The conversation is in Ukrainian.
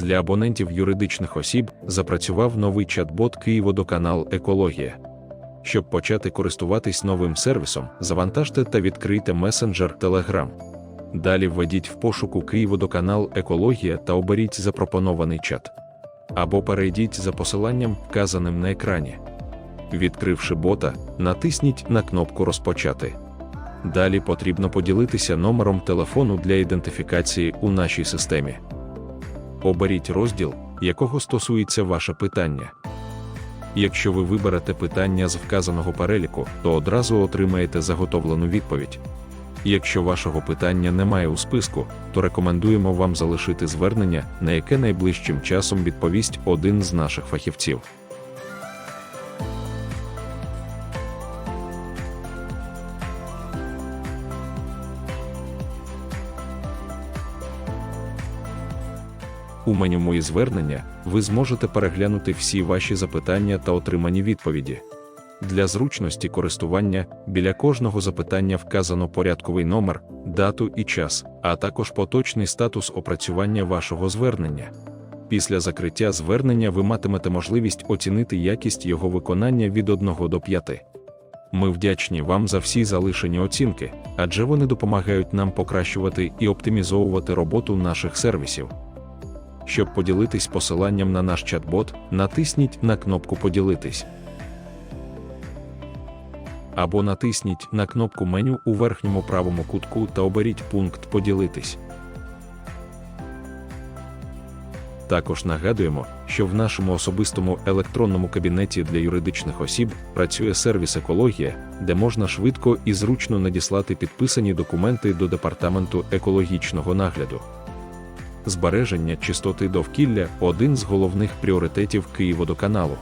Для абонентів юридичних осіб запрацював новий чат-бот Київводоканал Екологія. Щоб почати користуватись новим сервісом, завантажте та відкрийте месенджер Telegram. Далі введіть в пошуку Київводоканал Екологія та оберіть запропонований чат. Або перейдіть за посиланням, вказаним на екрані. Відкривши бота, натисніть на кнопку Розпочати. Далі потрібно поділитися номером телефону для ідентифікації у нашій системі. Оберіть розділ, якого стосується ваше питання. Якщо ви виберете питання з вказаного переліку, то одразу отримаєте заготовлену відповідь. Якщо вашого питання немає у списку, то рекомендуємо вам залишити звернення, на яке найближчим часом відповість один з наших фахівців. У меню звернення ви зможете переглянути всі ваші запитання та отримані відповіді. Для зручності користування біля кожного запитання вказано порядковий номер, дату і час, а також поточний статус опрацювання вашого звернення. Після закриття звернення ви матимете можливість оцінити якість його виконання від 1 до 5. Ми вдячні вам за всі залишені оцінки, адже вони допомагають нам покращувати і оптимізовувати роботу наших сервісів. Щоб поділитись посиланням на наш чат-бот, натисніть на кнопку Поділитись. Або натисніть на кнопку меню у верхньому правому кутку та оберіть пункт Поділитись. Також нагадуємо, що в нашому особистому електронному кабінеті для юридичних осіб працює сервіс Екологія, де можна швидко і зручно надіслати підписані документи до департаменту екологічного нагляду. Збереження чистоти довкілля один з головних пріоритетів Київводоканалу.